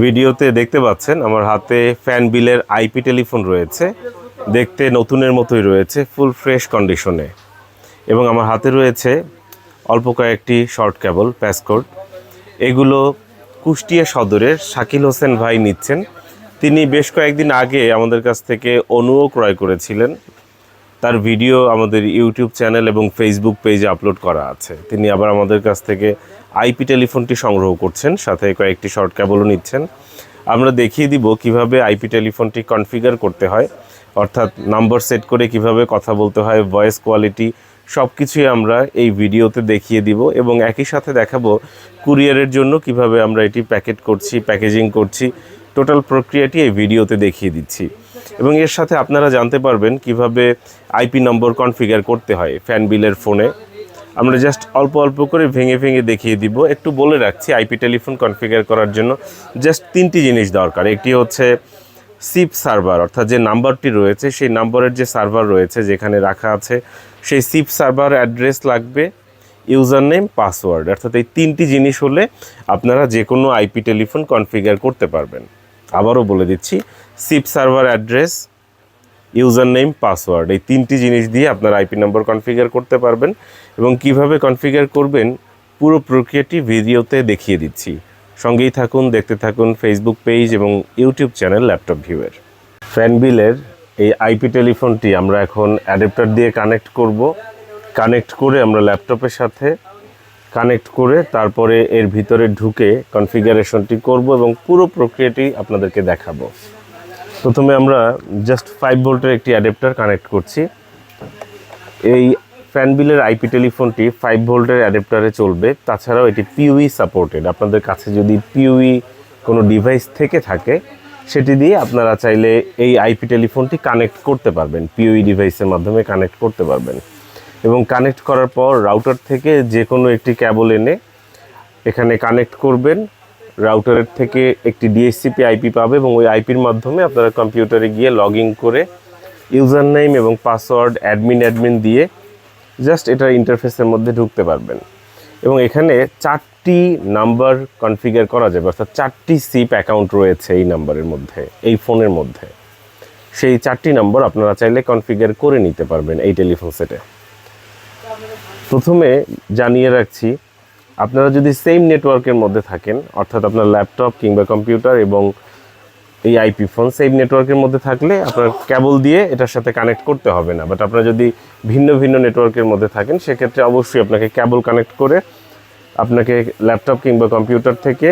ভিডিওতে দেখতে পাচ্ছেন, আমার হাতে ফ্যান বিলের আইপি টেলিফোন রয়েছে। দেখতে নতুনের মতোই রয়েছে, ফুল ফ্রেশ কন্ডিশনে। এবং আমার হাতে রয়েছে অল্প কয়েকটি শর্ট কেবল, প্যাসকোড। এগুলো কুষ্টিয়া সদরের শাকিল হোসেন ভাই নিচ্ছেন। তিনি বেশ কয়েকদিন আগে আমাদের কাছ থেকে অনুও ক্রয় করেছিলেন। তার ভিডিও আমাদের ইউটিউব চ্যানেল এবং ফেসবুক পেজে আপলোড করা আছে। তিনি আবার আমাদের কাছ থেকে আইপি টেলিফোনটি সংগ্রহ করছেন, সাথে কয়েকটি শর্ট ক্যাবলও নিচ্ছেন। আমরা দেখিয়ে দিব কীভাবে আইপি টেলিফোনটি কনফিগার করতে হয়, অর্থাৎ নাম্বার সেট করে কীভাবে কথা বলতে হয়, ভয়েস কোয়ালিটি সব কিছুই আমরা এই ভিডিওতে দেখিয়ে দিব এবং একই সাথে দেখাবো কুরিয়ারের জন্য কীভাবে আমরা এটি প্যাকেট করছি, প্যাকেজিং করছি। টোটাল প্রক্রিয়াটি এই ভিডিওতে দেখিয়ে দিচ্ছি। এবং এর সাথে আপনারা জানতে পারবেন কীভাবে আইপি নম্বর কনফিগার করতে হয়, ফ্যান বিলের ফোনে। আমরা জাস্ট অল্প অল্প করে ভেঙে ভেঙে দেখিয়ে দিব। একটু বলে রাখছি আইপি টেলিফোন কনফিগার করার জন্য জাস্ট তিনটি জিনিস দরকার। একটি হচ্ছে সিপ সার্ভার অর্থাৎ যে নাম্বারটি রয়েছে, সেই নাম্বারের যে সার্ভার রয়েছে যেখানে রাখা আছে, সেই সিপ সার্ভার অ্যাড্রেস লাগবে ইউজার নেম পাসওয়ার্ড অর্থাৎ এই তিনটি জিনিস হলে আপনারা যে কোনো আইপি টেলিফোন কনফিগার করতে পারবেন। আবারও বলে দিচ্ছি SIP server address username password, এই তিনটি জিনিস দিয়ে আপনার আইপি নম্বর কনফিগার করতে পারবেন এবং কীভাবে কনফিগার করবেন পুরো প্রক্রিয়াটি ভিডিওতে দেখিয়ে দিচ্ছি। সঙ্গেই থাকুন, দেখতে থাকুন ফেসবুক পেজ এবং ইউটিউব চ্যানেল ল্যাপটপ ভিউয়ের ফ্যানবিলের এই আইপি টেলিফোনটি আমরা এখন অ্যাডাপ্টার দিয়ে কানেক্ট করব। কানেক্ট করে আমরা ল্যাপটপের সাথে কানেক্ট করে তারপরে এর ভিতরে ঢুকে কনফিগারেশনটি করব এবং পুরো প্রক্রিয়াটি আপনাদেরকে দেখাবো। প্রথমে আমরা জাস্ট ফাইভ ভোল্টের একটি অ্যাডাপ্টার কানেক্ট করছি। এই ফ্যান বিলের আইপি টেলিফোনটি ফাইভ ভোল্টের অ্যাডাপ্টারে চলবে। তাছাড়াও এটি পিউই সাপোর্টেড আপনাদের কাছে যদি পিউই কোনো ডিভাইস থেকে থাকে, সেটি দিয়ে আপনারা চাইলে এই আইপি টেলিফোনটি কানেক্ট করতে পারবেন। পিউই ডিভাইসের মাধ্যমে কানেক্ট করতে পারবেন। এবং কানেক্ট করার পর রাউটার থেকে যে কোনো একটি ক্যাবল এনে এখানে কানেক্ট করবেন। রাউটারের থেকে একটি ডিএসসিপি আইপি পাবে এবং ওই আইপির মাধ্যমে আপনারা কম্পিউটারে গিয়ে লগ করে ইউজার নেম এবং পাসওয়ার্ড অ্যাডমিন অ্যাডমিন দিয়ে জাস্ট এটার ইন্টারফেসের মধ্যে ঢুকতে পারবেন। এবং এখানে চারটি নাম্বার কনফিগার করা যাবে, অর্থাৎ চারটি সিপ অ্যাকাউন্ট রয়েছে এই নাম্বারের মধ্যে, এই ফোনের মধ্যে। সেই চারটি নম্বর আপনারা চাইলে কনফিগার করে নিতে পারবেন এই টেলিফোন সেটে প্রথমে জানিয়ে রাখছি আপনারা যদি সেম নেটওয়ার্কের মধ্যে থাকেন, অর্থাৎ আপনার ল্যাপটপ কিংবা কম্পিউটার এবং এই আইপি ফোন সেম নেটওয়ার্কের মধ্যে থাকলে আপনার কেবল দিয়ে এটার সাথে কানেক্ট করতে হবে না। বাট আপনারা যদি ভিন্ন ভিন্ন নেটওয়ার্কের মধ্যে থাকেন, সেক্ষেত্রে অবশ্যই আপনাকে কেবল কানেক্ট করে আপনাকে ল্যাপটপ কিংবা কম্পিউটার থেকে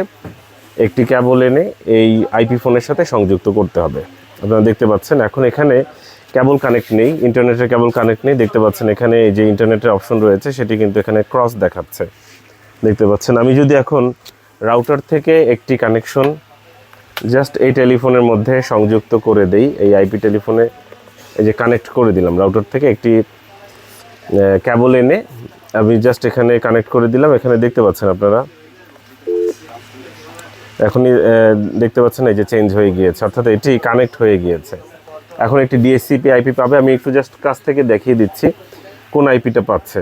একটি কেবল এনে এই আইপি ফোনের সাথে সংযুক্ত করতে হবে। আপনারা দেখতে পাচ্ছেন এখন এখানে কেবল কানেক্ট নেই ইন্টারনেটের কেবল কানেক্ট নেই। দেখতে পাচ্ছেন এখানে যে ইন্টারনেটের অপশন রয়েছে, সেটি কিন্তু এখানে ক্রস দেখাচ্ছে। দেখতে পাচ্ছেন। আমি যদি এখন রাউটার থেকে একটি কানেকশন জাস্ট এই টেলিফোনের মধ্যে সংযুক্ত করে দেই, এই আইপি টেলিফোনে এই যে কানেক্ট করে দিলাম রাউটার থেকে একটি ক্যাবল এনে আমি জাস্ট এখানে কানেক্ট করে দিলাম। এখানে দেখতে পাচ্ছেন আপনারা, এখনই দেখতে পাচ্ছেন এই যে চেঞ্জ হয়ে গিয়েছে, অর্থাৎ এটি কানেক্ট হয়ে গিয়েছে। এখন একটি ডিএসসিপি আইপি পাবে। আমি একটু জাস্ট কাছ থেকে দেখিয়ে দিচ্ছি, কোন আইপিটা পাচ্ছে।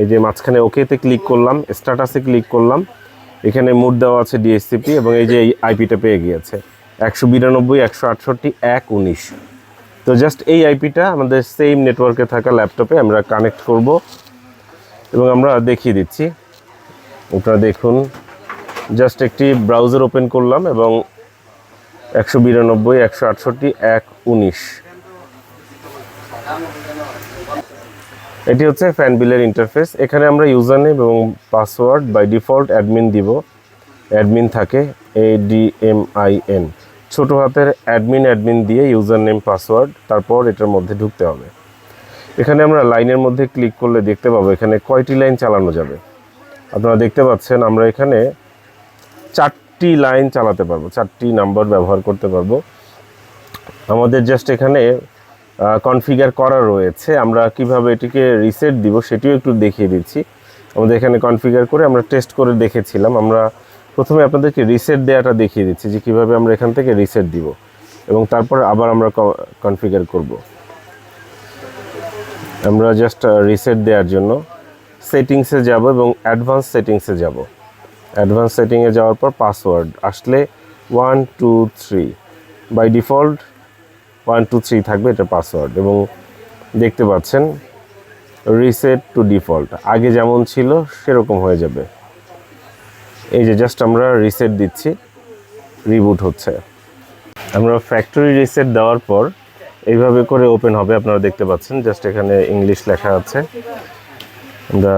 এই যে মাঝখানে ওকেতে ক্লিক করলাম, স্ট্যাটাসে ক্লিক করলাম, এখানে মুড দেওয়া আছে ডিএসসিপি এবং এই যে আইপিটা পেয়ে গিয়েছে। একশো বিরানব্বই, একশো আটষট্টি, এক উনিশ। তো জাস্ট এই আইপিটা আমাদের সেম নেটওয়ার্কে থাকা ল্যাপটপে আমরা কানেক্ট করব এবং আমরা দেখিয়ে দিচ্ছি। আপনারা দেখুন জাস্ট একটি ব্রাউজার ওপেন করলাম এবং একশো বিরানব্বই, একশো আটষট্টি, এক উনিশ। এটি হচ্ছে ফ্যান বিলের ইন্টারফেস এখানে আমরা ইউজার নেম এবং পাসওয়ার্ড বাই ডিফল্ট অ্যাডমিন দিব। অ্যাডমিন থাকে A D M I N ছোটো হাতের অ্যাডমিন অ্যাডমিন দিয়ে ইউজার নেম পাসওয়ার্ড তারপর এটার মধ্যে ঢুকতে হবে। এখানে আমরা লাইনের মধ্যে ক্লিক করলে দেখতে পাবো এখানে কয়টি লাইন চালানো যাবে। আপনারা দেখতে পাচ্ছেন আমরা এখানে চারটি লাইন চালাতে পারব, চারটি নাম্বার ব্যবহার করতে পারব। আমাদের জাস্ট এখানে কনফিগার করা রয়েছে। আমরা কীভাবে এটিকে রিসেট দিব সেটিও একটু দেখিয়ে দিচ্ছি। আমাদের এখানে কনফিগার করে আমরা টেস্ট করে দেখেছিলাম। আমরা প্রথমে আপনাদেরকে রিসেট দেওয়াটা দেখিয়ে দিচ্ছি যে কীভাবে আমরা এখান থেকে রিসেট দিব এবং তারপর আবার আমরা কনফিগার করব। আমরা জাস্ট রিসেট দেওয়ার জন্য সেটিংসে যাব এবং অ্যাডভান্স সেটিংসে যাব। অ্যাডভান্স সেটিংয়ে যাওয়ার পর পাসওয়ার্ড আসলে one two three by default one two three থাকবে, এটা পাসওয়ার্ড এবং দেখতে পাচ্ছেন রিসেট টু ডিফল্ট আগে যেমন ছিল, সেরকম হয়ে যাবে। এই যে জাস্ট আমরা রিসেট দিচ্ছি রিবুট হচ্ছে। আমরা ফ্যাক্টরি রিসেট দেওয়ার পর, এইভাবে করে ওপেন হবে। আপনারা দেখতে পাচ্ছেন জাস্ট এখানে ইংলিশ লেখা আছে। আমরা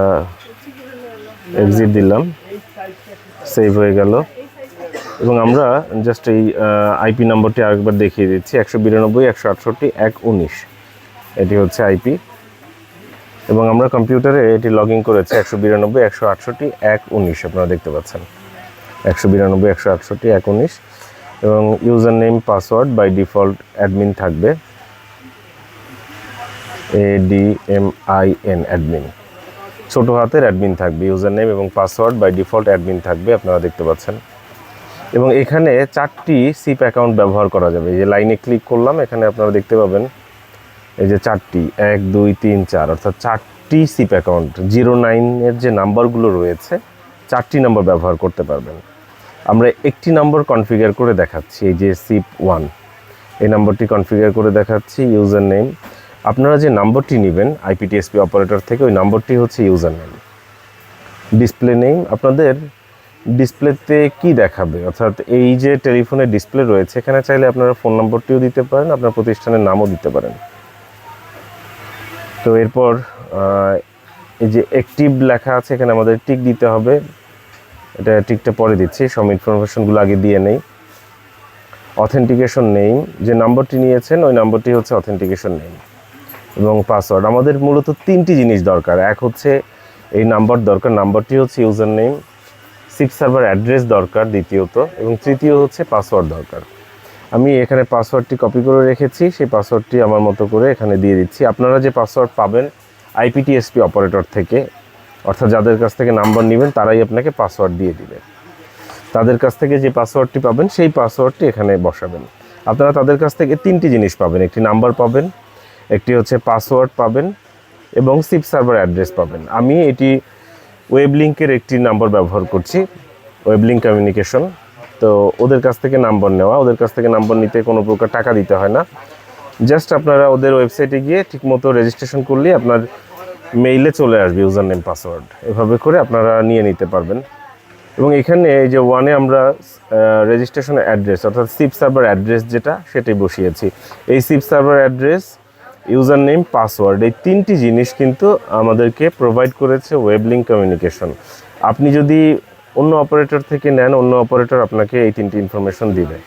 এক্সিট দিলাম। সেভ হয়ে গেল। এবং আমরা জাস্ট এই আইপি নম্বরটি আরেকবার দেখিয়ে দিচ্ছি, একশো বিরানব্বই, একশো আটষট্টি এক উনিশ। এটি হচ্ছে আইপি এবং আমরা কম্পিউটারে এটি লগ ইন করেছি, একশো বিরানব্বই, একশো আটষট্টি এক উনিশ। আপনারা দেখতে পাচ্ছেন। একশো বিরানব্বই, একশো আটষট্টি এক উনিশ। এবং username password by default admin থাকবে। A D M I N admin ছোটো হাতের অ্যাডমিন থাকবে ইউজার নেম এবং পাসওয়ার্ড বাই ডিফল্ট অ্যাডমিন থাকবে, আপনারা দেখতে পাচ্ছেন। এবং এখানে চারটি সিপ অ্যাকাউন্ট ব্যবহার করা যাবে। এই যে লাইনে ক্লিক করলাম, এখানে আপনারা দেখতে পাবেন এই যে চারটি। এক, দুই, তিন, চার, অর্থাৎ চারটি সিপ অ্যাকাউন্ট জিরো নাইনের যে নাম্বারগুলো রয়েছে, চারটি নাম্বার ব্যবহার করতে পারবেন। আমরা একটি নম্বর কনফিগার করে দেখাচ্ছি, এই যে সিপ ওয়ান এই নাম্বারটি কনফিগার করে দেখাচ্ছি ইউজার নেম আপনারা যে নাম্বারটি নেবেন আইপিটিএসপি অপারেটর থেকে, ওই নাম্বারটি হচ্ছে ইউজার নেম ডিসপ্লে নেম আপনাদের ডিসপ্লেতে কি দেখাবে? অর্থাৎ এই যে টেলিফোনের ডিসপ্লে রয়েছে, এখানে চাইলে আপনারা ফোন নম্বরটিও দিতে পারেন, আপনার প্রতিষ্ঠানের নামও দিতে পারেন। তো এরপর এই যে অ্যাক্টিভ লেখা আছে, এখানে আমাদের টিক দিতে হবে। এটা টিকটা পরে দিচ্ছি, সব ইনফরমেশনগুলো আগে দিয়ে নেই। অথেন্টিকেশন নেই যে নাম্বারটি নিয়েছেন, ওই নাম্বারটি হচ্ছে অথেন্টিকেশন নেই এবং পাসওয়ার্ড আমাদের মূলত তিনটি জিনিস দরকার। এক হচ্ছে এই নাম্বার দরকার, নাম্বারটি হচ্ছে username SIP server address দরকার দ্বিতীয়ত এবং তৃতীয় হচ্ছে পাসওয়ার্ড দরকার। আমি এখানে পাসওয়ার্ডটি কপি করে রেখেছি, সেই পাসওয়ার্ডটি আমার মতো করে এখানে দিয়ে দিচ্ছি। আপনারা যে পাসওয়ার্ড পাবেন আইপিটিএসপি অপারেটর থেকে, অর্থাৎ যাদের কাছ থেকে নাম্বার নেবেন, তারাই আপনাকে পাসওয়ার্ড দিয়ে দিবে। তাদের কাছ থেকে যে পাসওয়ার্ডটি পাবেন, সেই পাসওয়ার্ডটি এখানে বসাবেন। আপনারা তাদের কাছ থেকে তিনটি জিনিস পাবেন। একটি নাম্বার পাবেন, একটি হচ্ছে পাসওয়ার্ড পাবেন এবং সিপ সার্ভার অ্যাড্রেস পাবেন। আমি এটি ওয়েব লিঙ্কের একটি নাম্বার ব্যবহার করছি ওয়েব লিঙ্ক কমিউনিকেশন তো ওদের কাছ থেকে নাম্বার নেওয়া, ওদের কাছ থেকে নাম্বার নিতে কোনো প্রকার টাকা দিতে হয় না। জাস্ট আপনারা ওদের ওয়েবসাইটে গিয়ে ঠিকমতো রেজিস্ট্রেশন করলেই আপনার মেইলে চলে আসবে ইউজার নেম পাসওয়ার্ড এভাবে করে আপনারা নিয়ে নিতে পারবেন। এবং এখানে এই যে ওয়ানে আমরা রেজিস্ট্রেশন অ্যাড্রেস অর্থাৎ সিপ সার্ভার অ্যাড্রেস যেটা, সেটাই বসিয়েছি। এই SIP server address username password, এই তিনটি জিনিস কিন্তু আমাদেরকে প্রোভাইড করেছে ওয়েব লিঙ্ক কমিউনিকেশন আপনি যদি অন্য অপারেটর থেকে নেন, অন্য অপারেটর আপনাকে এই তিনটি ইনফরমেশন দিবে।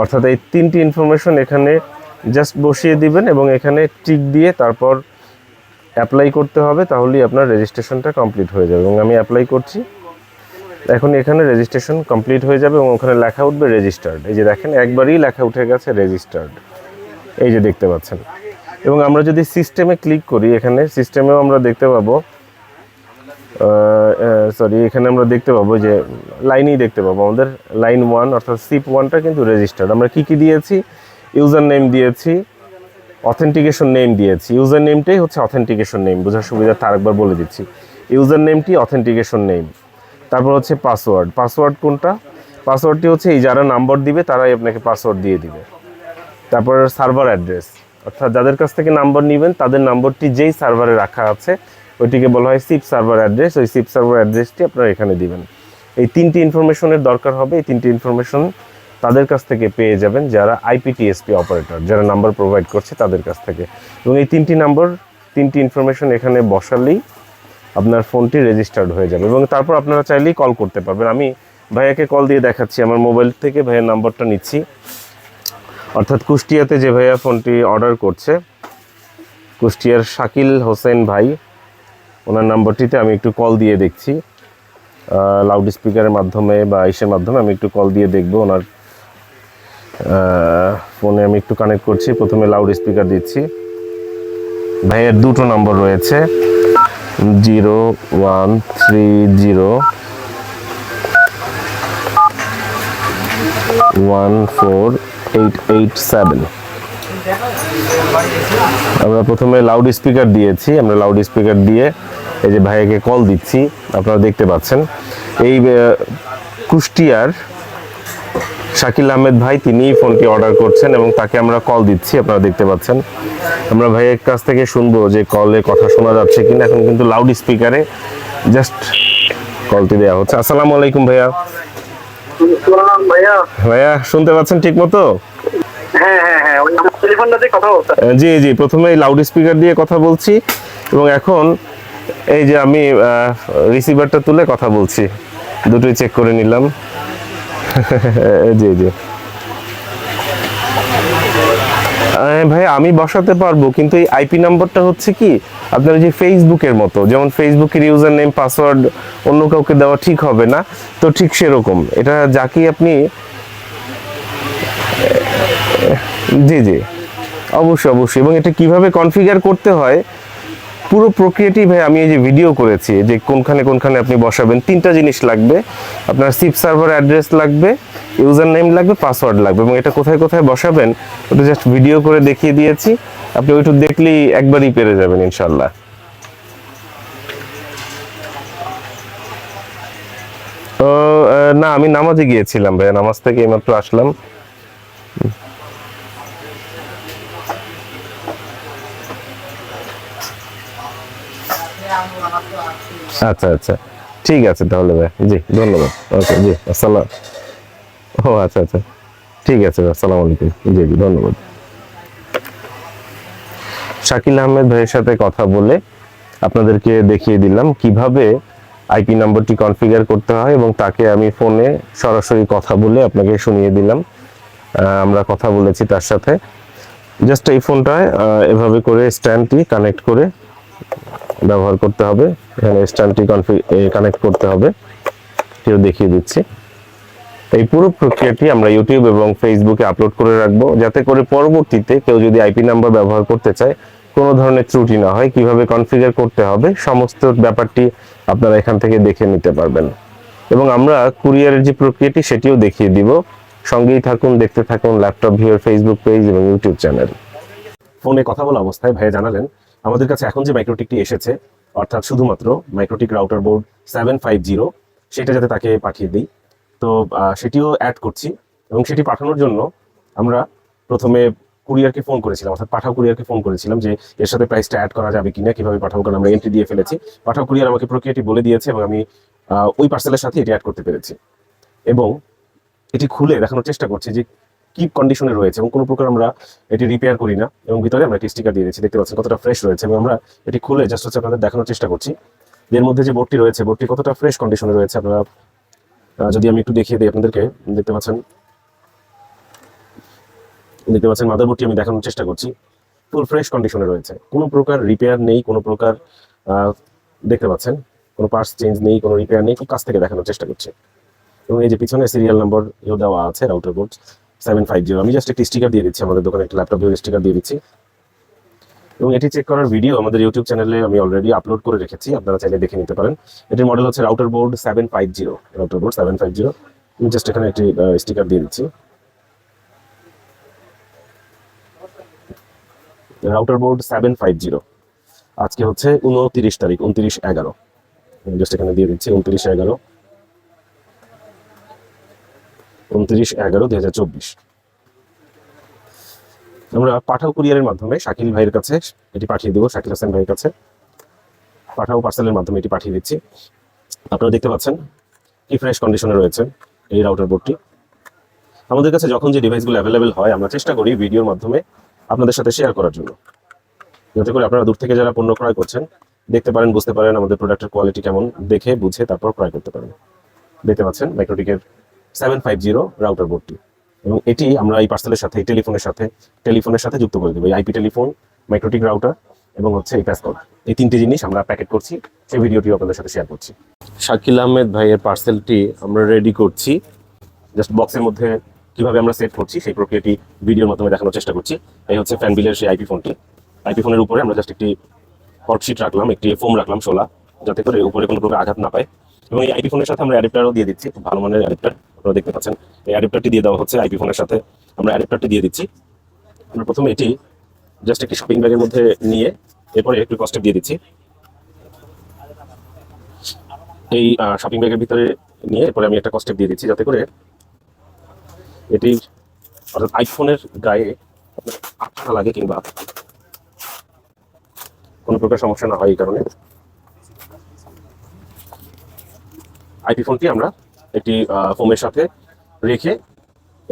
অর্থাৎ এই তিনটি ইনফরমেশন এখানে জাস্ট বসিয়ে দিবেন এবং এখানে টিক দিয়ে তারপর অ্যাপ্লাই করতে হবে, তাহলেই আপনার রেজিস্ট্রেশনটা কমপ্লিট হয়ে যাবে। এবং আমি অ্যাপ্লাই করছি। এখন এখানে রেজিস্ট্রেশন কমপ্লিট হয়ে যাবে এবং ওখানে লেখা উঠবে রেজিস্টার্ড এই যে দেখেন, একবারই লেখা উঠে গেছে রেজিস্টার্ড এই যে দেখতে পাচ্ছেন। এবং আমরা যদি সিস্টেমে ক্লিক করি, এখানে সিস্টেমেও আমরা দেখতে পাবো সরি এখানে আমরা দেখতে পাবো যে লাইনই দেখতে পাবো, আমাদের লাইন ওয়ান অর্থাৎ সিপ ওয়ানটা কিন্তু রেজিস্টার্ড আমরা কি কি দিয়েছি? ইউজার নেম দিয়েছি অথেন্টিকেশন নেম দিয়েছি। ইউজার নেমটাই হচ্ছে অথেন্টিকেশন নেম বোঝার সুবিধা তার একবার বলে দিচ্ছি। ইউজার নেমটি অথেন্টিকেশন নেম তারপর হচ্ছে পাসওয়ার্ড পাসওয়ার্ড কোনটা? পাসওয়ার্ডটি হচ্ছে এই যারা নাম্বার দিবে, তারাই আপনাকে পাসওয়ার্ড দিয়ে দিবে। তারপর সার্ভার অ্যাড্রেস অর্থাৎ যাদের কাছ থেকে নাম্বার নেবেন, তাদের নাম্বারটি যেই সার্ভারে রাখা আছে, ওইটিকে বলা হয় সিপ সার্ভার অ্যাড্রেস ওই সিপ সার্ভার অ্যাড্রেসটি আপনারা এখানে দিবেন। এই তিনটি ইনফরমেশনের দরকার হবে। এই তিনটি ইনফরমেশন তাদের কাছ থেকে পেয়ে যাবেন যারা আইপিটিএসপি অপারেটর যারা নাম্বার প্রোভাইড করছে তাদের কাছ থেকে। এবং এই তিনটি নাম্বার, তিনটি ইনফরমেশন এখানে বসালেই আপনার ফোনটি রেজিস্টার্ড হয়ে যাবে। এবং তারপর আপনারা চাইলেই কল করতে পারবেন। আমি ভাইয়াকে কল দিয়ে দেখাচ্ছি। আমার মোবাইল থেকে ভাইয়ের নাম্বারটা নিচ্ছি। অর্থাৎ কুষ্টিয়াতে যে ভাইয়া ফোনটি অর্ডার করছে, কুষ্টিয়ার শাকিল হোসেন ভাই, ওনার নাম্বারটিতে আমি একটু কল দিয়ে দেখছি। লাউড স্পিকারের মাধ্যমে বা ইসের মাধ্যমে আমি একটু কল দিয়ে দেখব ওনার ফোনে আমি একটু কানেক্ট করছি। প্রথমে লাউড স্পিকার দিচ্ছি। ভাইয়ের দুটো নম্বর রয়েছে, zero one three zero one four eight eight seven আমরা প্রথমে লাউড স্পিকার দিয়েছি, আমরা লাউড স্পিকার দিয়ে এই যে ভাইয়াকে কল দিচ্ছি, আপনারা দেখতে পাচ্ছেন। এই কুষ্টিয়ার শাকিল আহমেদ ভাই তিনিই ফোনটি অর্ডার করছেন এবং তাকে আমরা কল দিচ্ছি, আপনারা দেখতে পাচ্ছেন। আমরা ভাইয়ের কাছ থেকে শুনব যে কলে কথা শোনা যাচ্ছে কিনা, এখন কিন্তু লাউড স্পিকারে জাস্ট কলটি দেওয়া হচ্ছে। আসসালামু আলাইকুম ভাইয়া। ভাইয়া। শুনতে পাচ্ছেন ঠিক মতো হ্যাঁ হ্যাঁ হ্যাঁ জি জি প্রথমে লাউড স্পিকার দিয়ে কথা বলছি এবং এখন এই যে আমি রিসিভারটা তুলে কথা বলছি। দুটোই চেক করে নিলাম। জি জি। ভাই, আমি বসাতে পারব, কিন্তু এই আইপি নাম্বারটা হচ্ছে কি, আপনার যে ফেসবুকের মতো, যেমন ফেসবুকের ইউজার নেম পাসওয়ার্ড অন্য কাউকে দেওয়া ঠিক হবে না, তো ঠিক সেরকম। এটা যাকে আপনি জি জি। অবশ্যই অবশ্যই। এবং এটা কীভাবে কনফিগার করতে হয় পুরো প্রক্রিয়াটি ভাই আমি এই যে ভিডিও করেছি যে কোনখানে কোনখানে আপনি বসাবেন, তিনটা জিনিস লাগবে। আপনার সিপ সার্ভার অ্যাড্রেস লাগবে ইউজার নেম লাগবে পাসওয়ার্ড লাগবে এবং এটা কোথায় কোথায় বসাবেন, ওটা জাস্ট ভিডিও করে দেখিয়ে দিয়েছি। আপনি ওইটু দেখলেই একবারই পেরে যাবেন ইনশাল্লাহ তো না, আমি নামাজে গিয়েছিলাম ভাই নামাজ থেকে এইমাত্র আসলাম। আচ্ছা আচ্ছা। ঠিক আছে তাহলে ভাই। জি ধন্যবাদ। ওকে জি আসসালাম। ও আচ্ছা আচ্ছা। ঠিক আছে ভাই, আসসালামু আলাইকুম। জি জি ধন্যবাদ। শাকিল আহমেদ ভাইয়ের সাথে কথা বলে আপনাদেরকে দেখিয়ে দিলাম কীভাবে আইপি নাম্বারটি কনফিগার করতে হয় এবং তাকে আমি ফোনে সরাসরি কথা বলে আপনাকে শুনিয়ে দিলাম। আমরা কথা বলেছি তার সাথে। জাস্ট এই ফোনটায় এভাবে করে স্ট্যান্ডটি কানেক্ট করে ব্যবহার করতে হবে। এখানে স্ট্যান্ডটি কানেক্ট করতে হবে। এটিও দেখিয়ে দিচ্ছি। এই পুরো প্রক্রিয়াটি আমরা ইউটিউব এবং ফেসবুকে আপলোড করে রাখব, যাতে করে পরবর্তীতে কেউ যদি আইপি নাম্বার ব্যবহার করতে চায়, কোনো ধরনের ত্রুটি না হয়, কীভাবে কনফিগার করতে হবে, সমস্ত ব্যাপারটি আপনারা এখান থেকে দেখে নিতে পারবেন। এবং আমরা কুরিয়ারের যে প্রক্রিয়াটি, সেটিও দেখিয়ে দিব। সঙ্গেই থাকুন, দেখতে থাকুন ল্যাপটপ ভিউর ফেসবুক পেজ এবং ইউটিউব চ্যানেল ফোনে কথা বলা অবস্থায় ভাইয়া জানালেন আমাদের কাছে এখন যে মাইক্রোটিকটি এসেছে, অর্থাৎ শুধুমাত্র MikroTik router board seven five zero সেটা যাতে তাকে পাঠিয়ে দিই। তো সেটিও অ্যাড করছি এবং সেটি পাঠানোর জন্য আমরা প্রথমে কুরিয়ারকে ফোন করেছিলাম, অর্থাৎ পাঠাও কুরিয়ারকে ফোন করেছিলাম যে, এর সাথে প্রাইসটা অ্যাড করা যাবে কিনা, কীভাবে পাঠাবো, কারণ আমরা এন্ট্রি দিয়ে ফেলেছি। পাঠাও কুরিয়ার আমাকে প্রক্রিয়াটি বলে দিয়েছে এবং আমি ওই পার্সেলের সাথে এটি অ্যাড করতে পেরেছি। এবং এটি খুলে দেখানোর চেষ্টা করছি যে কি কন্ডিশনে রয়েছে এবং কোনো প্রকার আমরা এটি রিপেয়ার করি না এবং ভিতরে আমরা একটি স্টিকার দিয়ে দিচ্ছি দেখতে পাচ্ছেন কতটা ফ্রেশ রয়েছে এবং আমরা এটি খুলে জাস্ট হচ্ছে আপনাদের দেখানোর চেষ্টা করছি। এর মধ্যে যে বোর্ডটি রয়েছে বোর্ডটি কতটা ফ্রেশ কন্ডিশনে রয়েছে আপনারা যদি আমি একটু দেখিয়ে দিই আপনাদেরকে, দেখতে পাচ্ছেন। দেখতে পাচ্ছেন মাদারবোর্ডটি আমি দেখানোর চেষ্টা করছি। ফুল ফ্রেশ কন্ডিশনে রয়েছে। কোনো প্রকার রিপেয়ার নেই, কোনো প্রকার দেখতে পাচ্ছেন, কোনো পার্টস চেঞ্জ নেই, কোনো রিপেয়ার নেই কাছ থেকে দেখানোর চেষ্টা করছে। এবং এই যে পিছনে সিরিয়াল নাম্বার এও দেওয়া আছে router board seven five zero আমি জাস্ট একটি স্টিকার দিয়ে দিচ্ছি, আমাদের দোকানে একটা ল্যাপটপ স্টিকার দিয়ে দিচ্ছি। এবং এটি চেক করার ভিডিও আমাদের ইউটিউব চ্যানেলে আমি অলরেডি আপলোড করে রেখেছি, আপনারা চাইলে দেখে নিতে পারেন। এটির মডেল হচ্ছে router board seven five zero router board seven five zero আমি জাস্ট এখানে একটি স্টিকার দিয়ে দিচ্ছি। Router board seven five zero আজকে হচ্ছে উনত্রিশ তারিখ, উনত্রিশ এগারো। জাস্ট এখানে দিয়ে দিচ্ছি, উনত্রিশ এগারো। উনত্রিশ এগারো দুই হাজার চব্বিশ। আমরা পাঠাও কুরিয়ারের মাধ্যমে শাকিল ভাইয়ের কাছে এটি পাঠিয়ে দেবো, শাকিল হাসান ভাইয়ের কাছে। পাঠাও পার্সেলের মাধ্যমে এটি পাঠিয়ে দিচ্ছি। আপনারা দেখতে পাচ্ছেন কি ফ্রেশ কন্ডিশনে রয়েছে এই রাউটার বোর্ডটি আমাদের কাছে যখন যে ডিভাইসগুলো অ্যাভেলেবেল হয়, আমরা চেষ্টা করি ভিডিওর মাধ্যমে আপনাদের সাথে শেয়ার করার জন্য। যাতে করে আপনারা দূর থেকে যারা পণ্য ক্রয় করছেন, দেখতে পারেন, বুঝতে পারেন আমাদের প্রোডাক্টের কোয়ালিটি কেমন, দেখে, বুঝে তারপর ক্রয় করতে পারেন। দেখতে পাচ্ছেন মাইক্রোটিকের সেভেন ফাইভ জিরো রাউটার বোর্ডটি এবং এটি আমরা এই পার্সেলের সাথে এই টেলিফোনের সাথে টেলিফোনের সাথে যুক্ত করে দেবো। এই আইপি টেলিফোন মাইক্রোটিক রাউটার এবং হচ্ছে এই প্যাসকোড এই তিনটি জিনিস আমরা প্যাকেট করছি সেই ভিডিওটিও আপনাদের সাথে শেয়ার করছি। শাকিল আহমেদ ভাইয়ের পার্সেলটি আমরা রেডি করছি। জাস্ট বক্সের মধ্যে কীভাবে আমরা সেট করছি সেই প্রক্রিয়াটি ভিডিওর মাধ্যমে দেখানোর চেষ্টা করছি। এই হচ্ছে ফ্যান বিলের সেই আইপি ফোনটি আইপি ফোনের উপরে আমরা জাস্ট একটি কর্কশিট রাখলাম একটি ফোম রাখলাম শোলা যাতে করে উপরে কোনো প্রকার আঘাত না পায়। এবং এই আইপি ফোনের সাথে আমরা অ্যাডাপ্টারও দিয়ে দিচ্ছি খুব ভালো মানের অ্যাডাপ্টার আপনারা দেখতে পাচ্ছেন, এই অ্যাডাপ্টারটি দিয়ে দেওয়া হচ্ছে আইপি ফোনের সাথে। আমরা অ্যাডাপ্টারটি দিয়ে দিচ্ছি। আমরা প্রথমে এটি জাস্ট একটি শপিং ব্যাগের মধ্যে নিয়ে এরপরে একটু কস্টেপ দিয়ে দিচ্ছি। এই শপিং ব্যাগের ভিতরে নিয়ে এরপরে আমি একটা কস্টেপ দিয়ে দিচ্ছি যাতে করে এটি অর্থাৎ আইফোনের গায়ে আপনার লাগে কিংবা কোনো প্রকার সমস্যা না হয় এই কারণে। আইপি ফোনটি আমরা একটি ফোমের সাথে রেখে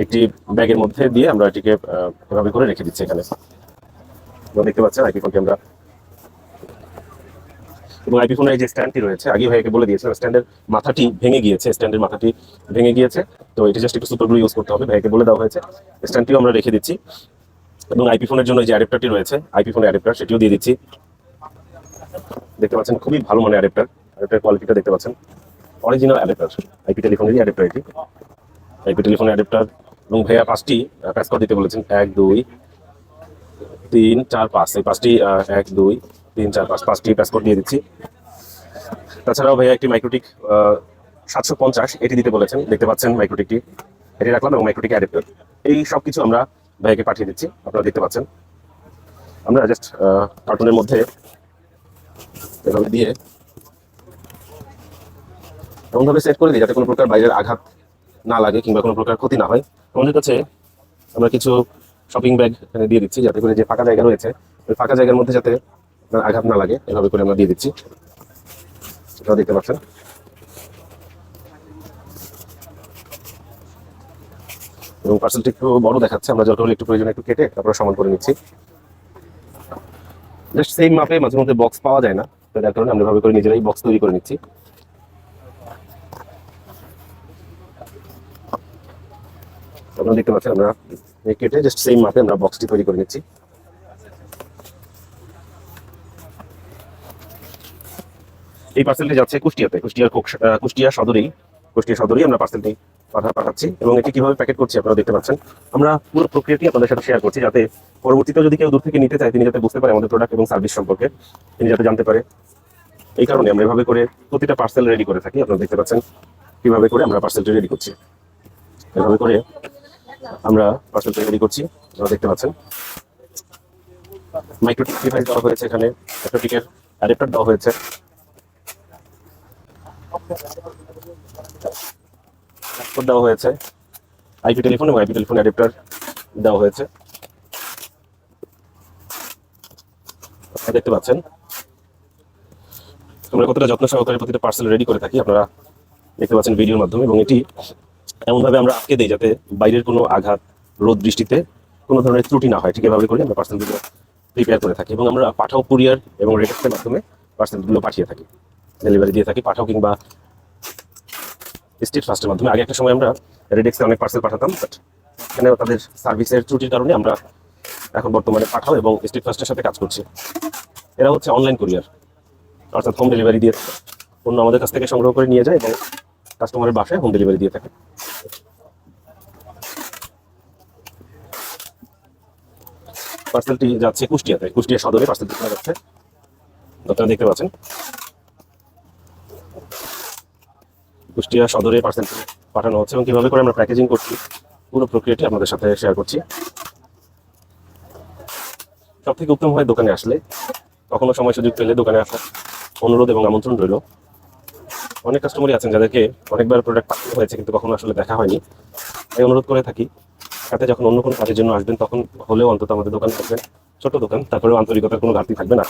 একটি ব্যাগের মধ্যে দিয়ে আমরা এটিকে এভাবে করে রেখে দিচ্ছি এখানে। দেখতে পাচ্ছেন আইপি ফোনটি আমরা এবং আইপি ফোনের যে স্ট্যান্ডটি রয়েছে, আগে ভাইকে বলে দিয়েছিলাম, স্ট্যান্ডের মাথাটি ভেঙে গিয়েছে, স্ট্যান্ডের মাথাটি ভেঙে গিয়েছে। তো এটি জাস্ট একটু সুপার গ্লু ইউজ করতে হবে ভাইকে বলে দেওয়া হয়েছে। স্ট্যান্ডটিও আমরা রেখে দিচ্ছি। এবং আইপি ফোনের জন্য যে অ্যাডাপ্টারটি রয়েছে, আইপি ফোনের অ্যাডাপ্টার সেটিও দিয়ে দিচ্ছি। দেখতে পাচ্ছেন, খুবই ভালো মানের অ্যাডাপ্টার অ্যাডাপ্টার কোয়ালিটিটা দেখতে পাচ্ছেন। অরিজিনাল অ্যাডাপ্টার আইপি টেলিফোনেরই অ্যাডাপ্টার এটি। আইপি টেলিফোনের অ্যাডাপ্টার এবং ভাইয়া পাঁচটি প্যাস করে দিতে বলেছেন। এক, দুই, তিন, চার, পাঁচ। এই পাঁচটি এক, দুই, তিন, চার, পাঁচ। পাঁচটি প্যাসকোড দিয়ে দিচ্ছি। তাছাড়াও ভাইয়া একটি মাইক্রোটিক সাতশো পঞ্চাশ। এটি দিতে বলেছেন। দেখতে পাচ্ছেন মাইক্রোটিকটি এটি রাখলাম এবং মাইক্রোটিক অ্যাডাপ্টার এই সব কিছু আমরা ভাইয়াকে পাঠিয়ে দিচ্ছি। আপনারা দেখতে পাচ্ছেন। আমরা জাস্ট কার্টুনের মধ্যে এভাবে দিয়ে এমনভাবে সেট করে দিই যাতে কোনো প্রকার বাইরের আঘাত না লাগে কিংবা কোনো প্রকার ক্ষতি না হয়। আমাদের কাছে আমরা কিছু শপিং ব্যাগ এখানে দিয়ে দিচ্ছি যাতে করে যে ফাঁকা জায়গা রয়েছে, ওই ফাঁকা জায়গার মধ্যে যাতে আঘাত না লাগে, এভাবে করে আমরা দিয়ে দিচ্ছি। সেটাও দেখতে পাচ্ছেন। এবং পার্সেলটি একটু বড় দেখাচ্ছে, আমরা যত একটু প্রয়োজন একটু কেটে তারপরে সমান করে নিচ্ছি। জাস্ট সেম মাপে মাঝে মধ্যে বক্স পাওয়া যায় না, তো যার কারণে আমরা এভাবে করে নিজেরাই বক্স তৈরি করে নিচ্ছি। আপনারা দেখতে পাচ্ছেন আমরা কেটে জাস্ট সেই মাপে আমরা বক্সটি তৈরি করে নিচ্ছি। এই পার্সেলটি যাচ্ছে কুষ্টিয়াতে। কুষ্টিয়ার কুষ্টিয়া সদরেই কুষ্টিয়া সদরেই আমরা পার্সেলটি পাঠা পাঠাচ্ছি এবং এটি কীভাবে প্যাকেট করছি আপনারা দেখতে পাচ্ছেন। আমরা পুরো প্রক্রিয়াটি আপনাদের সাথে শেয়ার করছি যাতে পরবর্তীতে যদি কেউ দূর থেকে নিতে চায়, তিনি যাতে বুঝতে পারে আমাদের প্রোডাক্ট এবং সার্ভিস সম্পর্কে, তিনি যাতে জানতে পারে। এই কারণে আমরা এভাবে করে প্রতিটা পার্সেল রেডি করে থাকি। আপনারা দেখতে পাচ্ছেন কীভাবে করে আমরা পার্সেলটি রেডি করছি। এভাবে করে আমরা পার্সেলটি রেডি করছি, আপনারা দেখতে পাচ্ছেন। মাইক্রোটিক ডিভাইস দেওয়া হয়েছে এখানে মাইক্রোটিকের অ্যাডাপ্টার দেওয়া হয়েছে। দেওয়া হয়েছে। আইপি টেলিফোন এবং আইপি টেলিফোন অ্যাডাপ্টার দেওয়া হয়েছে। দেখতে পাচ্ছেন। আমরা কতটা যত্ন সহকারে প্রতিটা পার্সেল রেডি করে থাকি, আপনারা দেখতে পাচ্ছেন ভিডিওর মাধ্যমে এবং এটি এমনভাবে আমরা আটকে দিই যাতে বাইরের কোনো আঘাত রোদ বৃষ্টিতে কোনো ধরনের ত্রুটি না হয়। ঠিক এভাবে করে আমরা পার্সেলগুলো প্রিপেয়ার করে থাকি এবং আমরা পাঠাও কুরিয়ার এবং রেটেক্সের মাধ্যমে পার্সেলগুলো পাঠিয়ে থাকি। ডেলিভারি দিয়ে থাকি, পাঠাও কিংবা স্টেট ফাস্টের মাধ্যমে। আগে একটা সময় আমরা রেডেক্সে অনেক পার্সেল পাঠাতাম বাট এখানেও তাদের সার্ভিসের ত্রুটির কারণে আমরা এখন বর্তমানে পাঠাও এবং স্টেট ফাস্টের সাথে কাজ করছি। এরা হচ্ছে অনলাইন কুরিয়ার অর্থাৎ হোম ডেলিভারি দিয়ে থাকে। পণ্য আমাদের কাছ থেকে সংগ্রহ করে নিয়ে যায় এবং কাস্টমারের বাসায় হোম ডেলিভারি দিয়ে থাকে। পার্সেলটি যাচ্ছে কুষ্টিয়াতে। কুষ্টিয়া সদরে পার্সেলটি চলে যাচ্ছে। আপনারা দেখতে পাচ্ছেন। কুষ্টিয়া সদরে পার্সেলটি পাঠানো হচ্ছে এবং কীভাবে করে আমরা প্যাকেজিং করছি, পুরো প্রক্রিয়াটি আপনাদের সাথে শেয়ার করছি। সব থেকে উত্তম হয় দোকানে আসলে। কখনো সময় সুযোগ পেলে দোকানে আসার অনুরোধ এবং আমন্ত্রণ রইল। অনেক কাস্টমারই আছেন যাদেরকে অনেকবার প্রোডাক্ট পাঠানো হয়েছে কিন্তু কখনো আসলে দেখা হয়নি। তাই অনুরোধ করে থাকি সাথে যখন অন্য কোনো কাজের জন্য আসবেন, তখন হলেও অন্তত আমাদের দোকান থাকবেন ছোট দোকান, তারপরেও আন্তরিকতার কোনো ঘাটতি থাকবে না।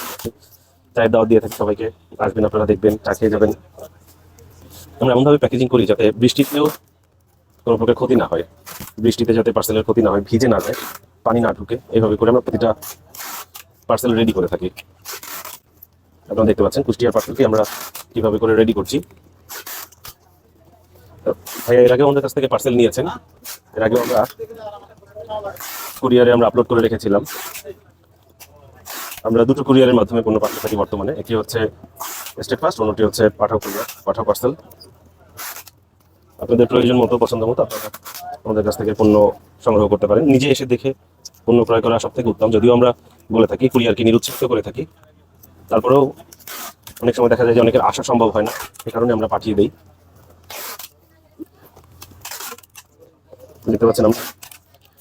চায়ের দাওয়াত দিয়ে থাকি সবাইকে। আসবেন আপনারা, দেখবেন, চা খেয়ে যাবেন। আমরা এমনভাবে প্যাকেজিং করি যাতে বৃষ্টিতেও কোনো প্রকার ক্ষতি না হয়। বৃষ্টিতে যাতে পার্সেলের ক্ষতি না হয়, ভিজে না যায়, পানি না ঢুকে, এইভাবে করে আমরা প্রতিটা পার্সেল রেডি করে থাকি। আপনারা দেখতে পাচ্ছেন, কুষ্টিয়ার পার্সেলটি আমরা কীভাবে করে রেডি করছি। ভাইয়া, এর আগে আমাদের কাছ থেকে পার্সেল নিয়েছেন। এর আগে আমরা কুরিয়ারে আমরা আপলোড করে রেখেছিলাম। আমরা দুটো কুরিয়ারের মাধ্যমে পণ্য পাঠাতে থাকি বর্তমানে। একটি হচ্ছে স্টেট ফাস্ট অন্যটি হচ্ছে পাঠাও কুরিয়ার পাঠাও পার্সেল আপনাদের প্রয়োজন মতো, পছন্দ মতো আপনারা আমাদের কাছ থেকে পণ্য সংগ্রহ করতে পারেন। নিজে এসে দেখে পণ্য ক্রয় করা সব থেকে উত্তম। যদিও আমরা বলে থাকি কুরিয়ারকে নিরুৎসাহিত করে থাকি। তারপরেও অনেক সময় দেখা যায় যে অনেকের আসা সম্ভব হয় না। এই কারণে আমরা পাঠিয়ে দিই। দেখতে পাচ্ছেন আমরা।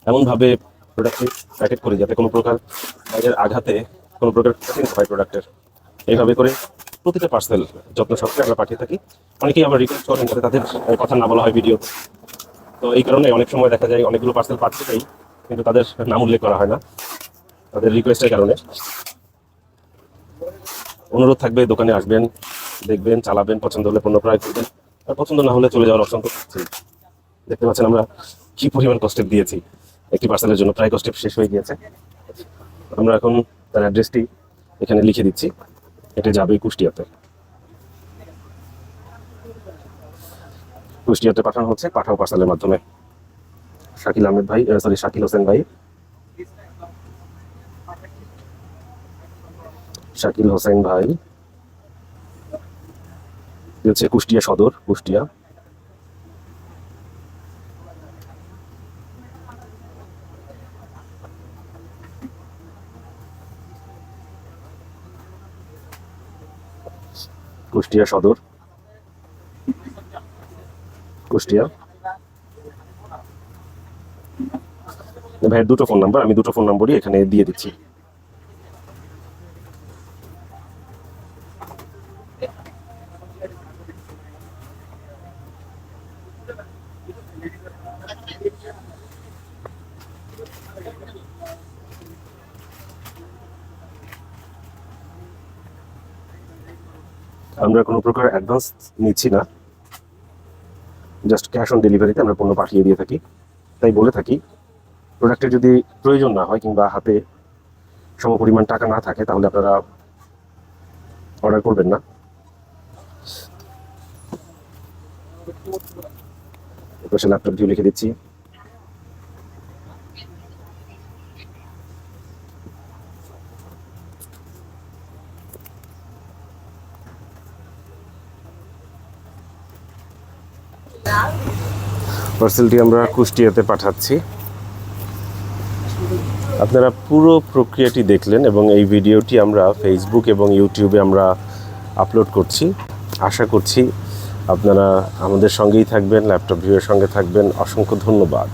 এমনভাবে প্রোডাক্টটি প্যাকেট করি যাতে কোনো প্রকার বাইরের আঘাতে কোনো প্রকার ক্ষতি হয় প্রোডাক্টের এইভাবে করে প্রতিটা পার্সেল যত্ন সহকারে আমরা পাঠিয়ে থাকি। অনেকেই আবার রিকোয়েস্ট করেন যাতে তাদের কথা না বলা হয় ভিডিও তো। এই কারণে অনেক সময় দেখা যায় অনেকগুলো পার্সেল পাচ্ছেই কিন্তু তাদের নাম উল্লেখ করা হয় না। তাদের রিকোয়েস্টের কারণে। অনুরোধ থাকবে, দোকানে আসবেন, দেখবেন, চালাবেন, পছন্দ হলে পণ্য ক্রয় করবেন, আর পছন্দ না হলে চলে যাওয়ার তো দেখতে পাচ্ছেন আমরা কি পরিমাণ কষ্টেপ দিয়েছি? একটি পার্সেলের জন্য প্রায় কষ্টেপ শেষ হয়ে গিয়েছে। আমরা এখন তার অ্যাড্রেসটি এখানে লিখে দিচ্ছি। এটা যাবে কুষ্টিয়াতে। কুষ্টিয়াতে পাঠানো হচ্ছে, পাঠাও পার্সেলের মাধ্যমে। শাকিল আহমেদ ভাই সরি শাকিল হোসেন ভাই। শাকিল হোসেন ভাই। হচ্ছে কুষ্টিয়া সদর, কুষ্টিয়া। কুষ্টিয়া সদর। কুষ্টিয়া। ভাইয়ের দুটো ফোন নাম্বার আমি দুটো ফোন নাম্বারই এখানে দিয়ে দিচ্ছি আমরা কোনো প্রকার অ্যাডভান্স নিচ্ছি না। জাস্ট ক্যাশ অন ডেলিভারিতে আমরা পণ্য পাঠিয়ে দিয়ে থাকি। তাই বলে থাকি প্রোডাক্টের যদি প্রয়োজন না হয় কিংবা হাতে সমপরিমাণ টাকা না থাকে, তাহলে আপনারা অর্ডার করবেন না। এপাশে ল্যাপটপ দিয়ে লিখে দিচ্ছি। পার্সেলটি আমরা কুষ্টিয়াতে পাঠাচ্ছি। আপনারা পুরো প্রক্রিয়াটি দেখলেন এবং এই ভিডিওটি আমরা ফেসবুক এবং ইউটিউবে আমরা আপলোড করছি। আশা করছি আপনারা আমাদের সঙ্গেই থাকবেন ল্যাপটপ ভিউয়ের সঙ্গে থাকবেন। অসংখ্য ধন্যবাদ।